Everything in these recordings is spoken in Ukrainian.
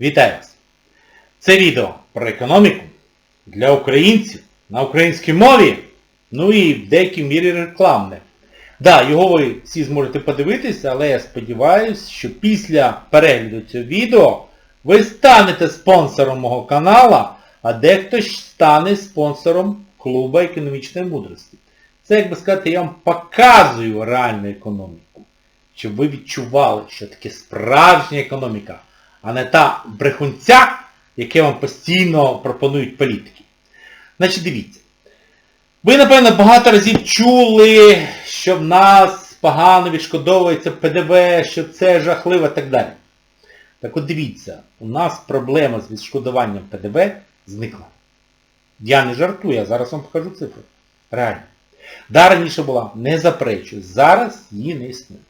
Вітаю вас! Це відео про економіку для українців на українській мові, ну і в деякій мірі рекламне. Да, його ви всі зможете подивитися, але я сподіваюся, що після перегляду цього відео ви станете спонсором мого канала, а дехто ж стане спонсором клуба економічної мудрості. Це, як би сказати, я вам показую реальну економіку, щоб ви відчували, що таке справжня економіка, а не та брехунця, яке вам постійно пропонують політики. Значить, дивіться. Ви, напевно, багато разів чули, що в нас погано відшкодовується ПДВ, що це жахливо і так далі. Так от дивіться, у нас проблема з відшкодуванням ПДВ зникла. Я не жартую, я зараз вам покажу цифру. Реально. Да, раніше була, не заперечую. Зараз її не існує.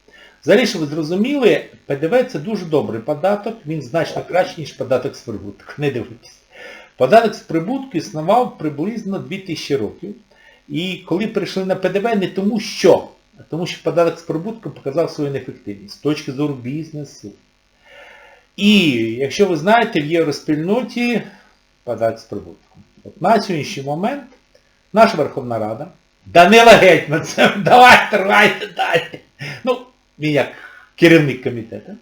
Взагалі, щоб ви зрозуміли, ПДВ це дуже добрий податок, він значно кращий, ніж податок з прибутку. Не дивитесь. Податок з прибутку існував приблизно 2000 років. І коли прийшли на ПДВ, не тому що, а тому що податок з прибутку показав свою неефективність з точки зору бізнесу. І якщо ви знаєте, в євроспільноті податок з прибутку. От на сьогоднішній момент наша Верховна Рада, Данила Гетьманцев, давайте, тривайте далі. Ну, він як керівник комітету.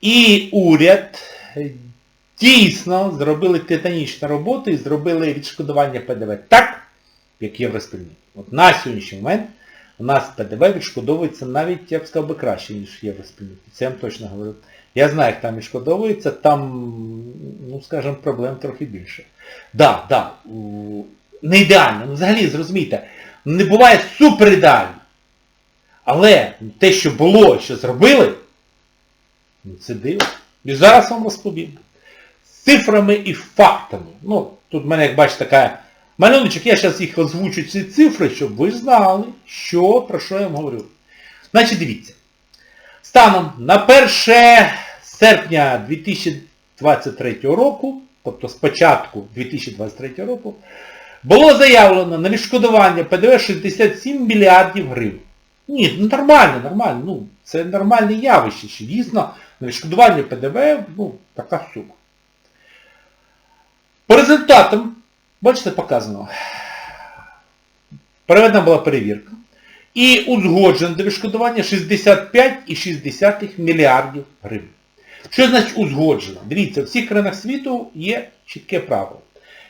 І уряд дійсно зробили титанічну роботу і зробили відшкодування ПДВ так, як євроспільноті. От на сьогоднішній момент у нас ПДВ відшкодовується навіть, я б сказав би, краще, ніж в. Це я вам точно говорю. Я знаю, як там відшкодовується, там, ну, скажімо, проблем трохи більше. Да, да, не ідеально, ну взагалі, зрозумійте, не буває супер ідеально. Але те, що було, що зробили, ну це диво. І зараз вам розповім. З цифрами і фактами. Ну, тут в мене, як бачите, така малюночок, я зараз їх озвучу ці цифри, щоб ви знали, що, про що я вам говорю. Значить, дивіться. Станом на 1 серпня 2023 року, тобто з початку 2023 року, було заявлено на відшкодування ПДВ 67 мільярдів гривень. Ні, ну нормально, нормально, ну, це нормальне явище, що дійсно на відшкодування ПДВ, ну, така сума. По результатам, бачите, показано, проведена була перевірка. І узгоджено до відшкодування 65,6 мільярдів гривень. Що значить узгоджено? Дивіться, в всіх країнах світу є чітке правило.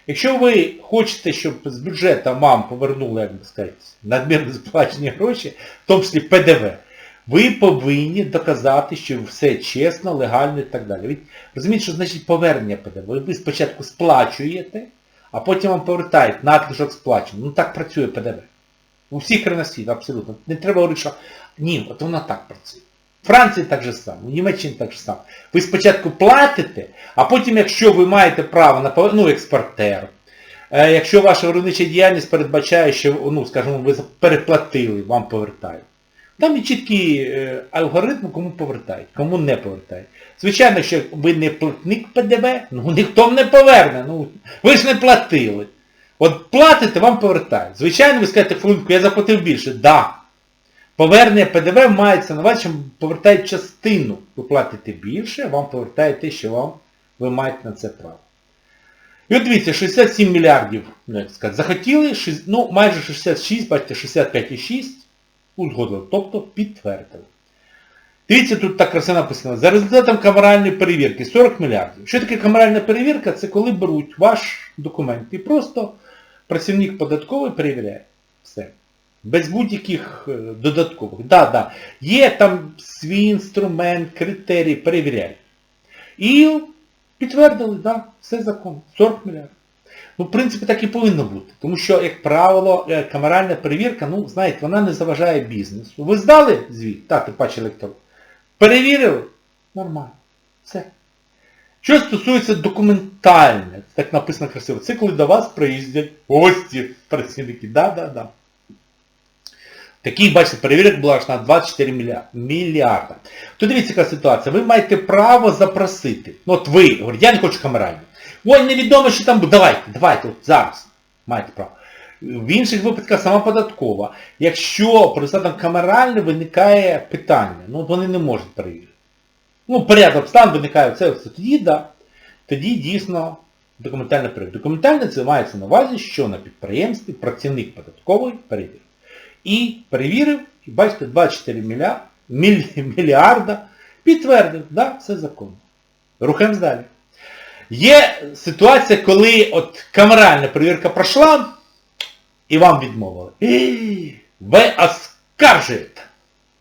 Якщо ви хочете, щоб з бюджету вам повернули, як би сказати, надмірно сплачені гроші, в тому числі ПДВ, ви повинні доказати, що все чесно, легально і так далі. Ви розумієте, що значить повернення ПДВ? Ви спочатку сплачуєте, а потім вам повертають надлишок сплачено. Ну так працює ПДВ. У всіх країнах світу, абсолютно. Не треба говорити, що ні, от вона так працює. В Франції так же само, у Німеччині так же само. Ви спочатку платите, а потім, якщо ви маєте право на ну, експортер, е, якщо ваша виробнича діяльність передбачає, що, ну, скажімо, ви переплатили, вам повертають. Там є чіткий е, алгоритм, кому повертають, кому не повертають. Звичайно, що ви не платник ПДВ, ну ніхто не поверне. Ну, ви ж не платили. От платите, вам повертають. Звичайно, ви скажете, фунтку, я заплатив більше. Да. Повернення ПДВ мається на увазі, що повертають частину. Ви платите більше, а вам повертають те, що вам, ви маєте на це право. І от дивіться, 67 мільярдів, ну як сказати, захотіли, ну майже 66, бачите, 65,6 узгодили, тобто підтвердили. Дивіться, тут так красиво написано. За результатом камеральної перевірки 40 мільярдів. Що таке камеральна перевірка? Це коли беруть ваш документ і просто працівник податковий перевіряє. Все. Без будь-яких додаткових. Так, да. Да. Є там свій інструмент, критерії, перевіряють. І підтвердили, да, все законно. 40 мільярдів. Ну, в принципі, так і повинно бути. Тому що, як правило, камеральна перевірка, ну, знаєте, вона не заважає бізнесу. Ви здали звіт? Так, ти паче електору. Перевірили? Нормально. Все. Що стосується документальне, так написано красиво, це коли до вас приїздять гості, працівники. Да, да, да. Таких, бачите, перевірок було аж на 24 мільярда. То дивіться, яка ситуація. Ви маєте право запросити. Ну от ви, говорите, я не хочу камеральну. Ой, невідомо, що там буде. Давайте, давайте, от зараз. Маєте право. В інших випадках сама податкова. Якщо по результатам камеральне виникає питання, ну вони не можуть перевірити. Ну, порядок обстан виникає, це, це тоді, да. тоді дійсно документальна перевірка. Документальна це мається на увазі, що на підприємстві працівник податковий перевірив. І перевірив, і бачите, 24 мільярда, мільярда підтвердив, да, все законно. Рухаємось далі. Є ситуація, коли от камеральна перевірка пройшла, і вам відмовили. І ви оскаржуєте.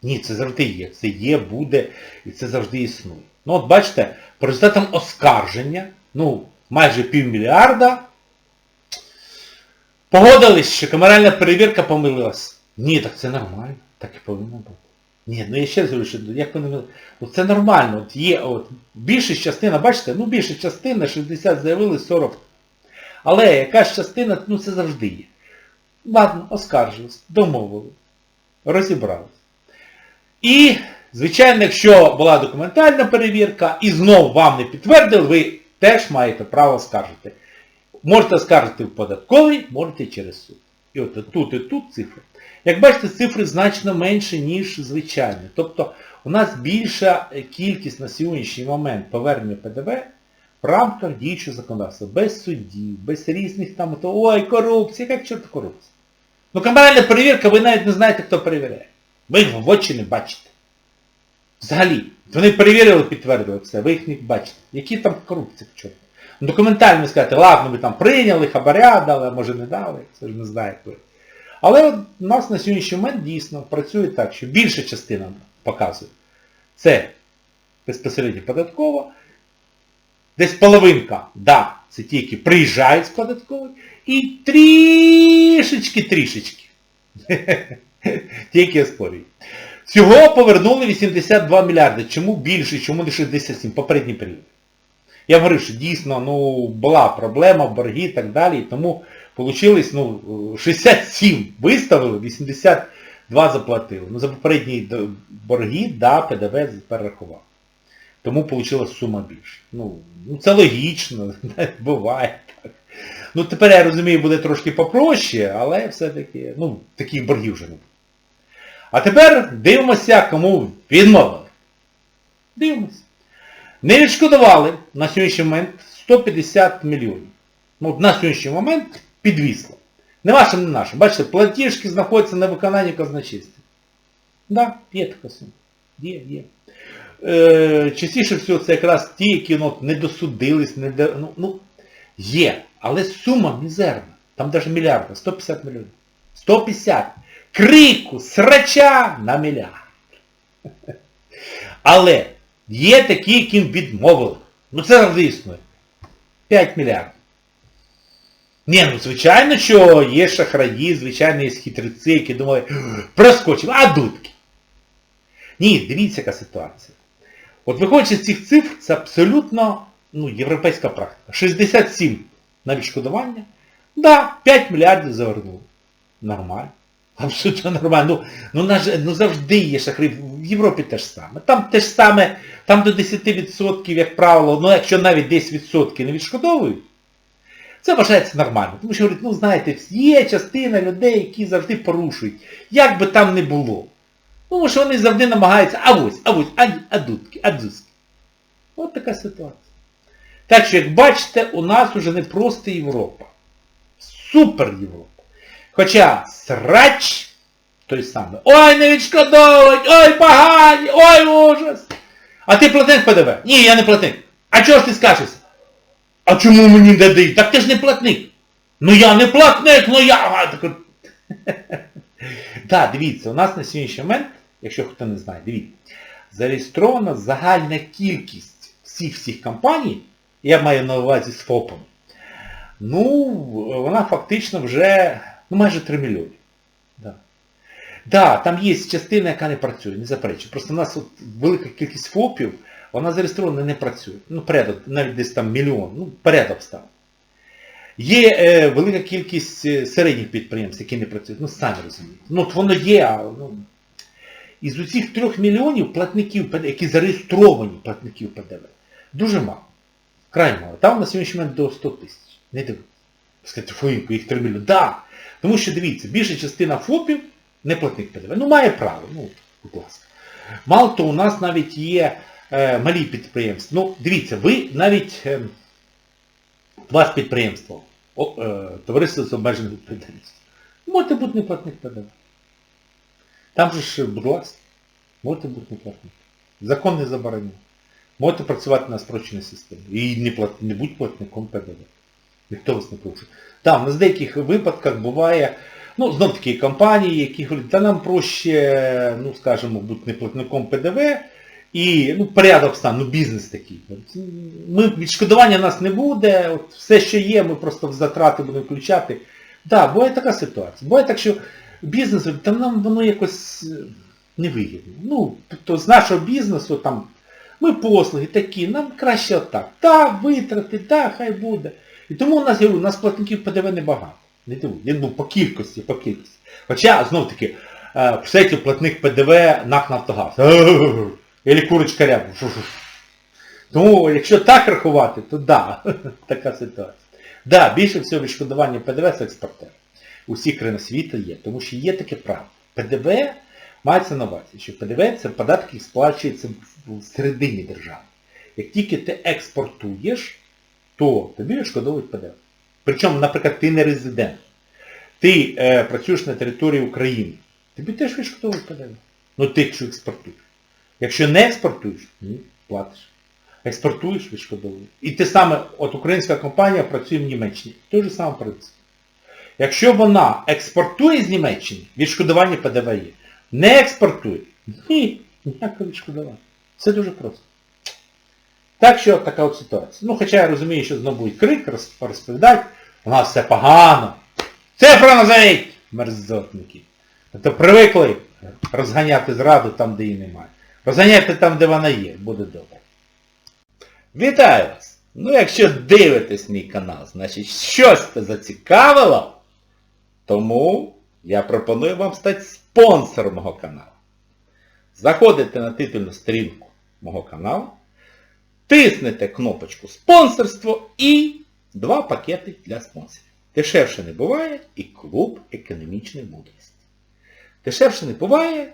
Ні, це завжди є. Це є, буде і це завжди існує. Ну от бачите, по результатам оскарження, ну, майже півмільярда, погодились, що камеральна перевірка помилилась. Ні, так це нормально. Так і повинно бути. Ні, ну я ще говорю, що як вони... Ну це нормально. От є, от, більша частина, бачите, ну більша частина, 60 заявили, 40. Але якась частина, ну це завжди є. Ладно, оскаржились, домовили, розібрались. І, звичайно, якщо була документальна перевірка і знов вам не підтвердили, ви теж маєте право скаржити. Можете скаржити в податковий, можете через суд. І от тут і тут цифри. Як бачите, цифри значно менше, ніж звичайно. Тобто у нас більша кількість на сьогоднішній момент повернення ПДВ в рамках діючого законодавства. Без суддів, без різних там, то, ой, корупція, як чорт корупція. Ну камеральна перевірка, ви навіть не знаєте, хто перевіряє. Ви їх в очі не бачите. Взагалі. Вони перевірили, підтвердили все, ви їх не бачите. Які там корупції в чому? Ну, документально сказати, ладно, ми там прийняли, хабаря дали, а може не дали, це ж не знаю хто. Але у нас на сьогоднішній момент дійсно працює так, що більша частина показує. Це безпосередньо податкова. Десь половинка, да, це ті, які приїжджають з податкової, і трішечки-трішечки. Ті, які оспорюють. Всього повернули 82 мільярди. Чому більше, чому не 67? Попередній період. Я говорив, що дійсно ну, була проблема, борги і так далі, і тому вийшло ну, 67 виставили, 82 заплатили. Ну за попередні борги, да, ПДВ перерахував. Тому вийшла сума більше. Ну, ну це логічно, буває так. Ну тепер я розумію, буде трошки попроще, але все-таки, ну, таких боргів вже не буде. А тепер дивимося, кому відмовили. Дивимося. Не відшкодували на сьогоднішній момент 150 мільйонів. Ну, на сьогоднішній момент підвісло. Не вашим, не нашим. Бачите, платіжки знаходяться на виконанні казначейства. Так, да, є така сума. Є, є. Е, частіше всього це якраз ті, які ну, не досудились, не до... ну, ну, є. Але сума мізерна. Там навіть мільярда, 150 мільйонів. 150. Крику, срача на мільярд. Але є такі, яким відмовили. Ну це завжди існує. 5 мільярдів. Ні, ну звичайно, що є шахраї, звичайно, є хитреці, які думали, проскочив, а дудки. Ні, дивіться, яка ситуація. От виходячи з цих цифр, це абсолютно ну, європейська практика. 67 на відшкодування. Да, 5 мільярдів завернули. Нормально. Абсолютно нормально. Ну, ну, ну завжди є шахри. В Європі теж саме. Там те ж саме, там до 10%, як правило, ну якщо навіть 10% не відшкодовують, це вважається нормально. Тому що говорять, ну знаєте, є частина людей, які завжди порушують. Як би там не було. Тому що вони завжди намагаються, а ось, а ось, а, а дудки, а дзузки. От така ситуація. Так що, як бачите, у нас уже не просто Європа. Супер Європа. Хоча срач той самий. Ой, не відшкодовують, ой, погані, ой, ужас. А ти платник ПДВ? Ні, я не платник. А чого ж ти скажешся? А чому мені не дають? Так ти ж не платник. Ну я не платник, ну я... Так, дивіться, у нас на сьогоднішній момент, якщо хто не знає, дивіться, зареєстрована загальна кількість всіх всіх компаній, я маю на увазі з ФОПом, ну, вона фактично вже ну, майже 3 мільйони. Да. да, там є частина, яка не працює, не заперечую. Просто у нас от велика кількість ФОПів, вона зареєстрована не працює. Ну, порядок, навіть десь там мільйон, ну, порядок став. Є е, велика кількість е, середніх підприємств, які не працюють. Ну, самі розумієте. Ну, от воно є, ну, із усіх трьох мільйонів платників, які зареєстровані платників ПДВ, дуже мало. Край мало. Там на сьогоднішній момент до 100 тисяч. Не дивіться. Скажіть, фоїнку, їх 3 мільйони. Да. Тому що, дивіться, більша частина ФОПів не платник ПДВ. Ну, має право, ну, будь ласка. Мало то у нас навіть є малі підприємства. Ну, дивіться, ви навіть... Е, у вас підприємство, е, товариство з обмеженою відповідальністю. Можете бути неплатник ПДВ. Там же ж, будь ласка, можете бути неплатник. Закон не забороняє. Можете працювати на спрощеній системі. І не, плат... не будь платником ПДВ. Ніхто вас не порушує. Так, в в деяких випадках буває, ну, знов таки компанії, які говорять, та нам проще, ну, скажімо, бути неплатником ПДВ, і ну, порядок стан, ну бізнес такий. Ми, відшкодування в нас не буде, от, все, що є, ми просто в затрати будемо включати. Так, да, буває така ситуація. Буває так, що бізнес, там нам воно якось е, невигідно. Ну, тобто з нашого бізнесу там, ми послуги такі, нам краще отак. Так, витрати, так, хай буде. І тому у нас, я говорю, у нас платників ПДВ небагато. Не дивуй, я думаю, по кількості, по кількості. Хоча, знов таки, е, в сеті платник ПДВ НАК Нафтогаз. Или курочка рябу. Тому, якщо так рахувати, то да, така ситуація. Да, більше всього відшкодування ПДВ з експортер. У всіх країнах світу є, тому що є таке право. ПДВ мається на увазі, що ПДВ це податки, які сплачуються в середині держави. Як тільки ти експортуєш, то тобі відшкодовують ПДВ. Причому, наприклад, ти не резидент. Ти е, працюєш на території України. Тобі теж відшкодовують ПДВ. Ну ти якщо експортуєш. Якщо не експортуєш, ні, платиш. Експортуєш, відшкодовуєш. І те саме, от українська компанія працює в Німеччині. Той же самий принцип. Якщо вона експортує з Німеччини, відшкодування ПДВ є. Не експортує, ні, ніякого відшкодування. Все дуже просто. Так що така от ситуація. Ну, хоча я розумію, що знову буде крик, роз- розповідають, у нас все погано. Цифру назовіть! Мерзотники. Тобто привикли розганяти зраду там, де її немає. Розганяйте там, де вона є, буде добре. Вітаю вас! Ну якщо дивитесь мій канал, значить щось це зацікавило, тому я пропоную вам стати спонсором мого каналу. Заходите на титульну сторінку мого каналу, тиснете кнопочку спонсорство і два пакети для спонсорів. Дешевше не буває і клуб економічної мудрості. Дешевше не буває,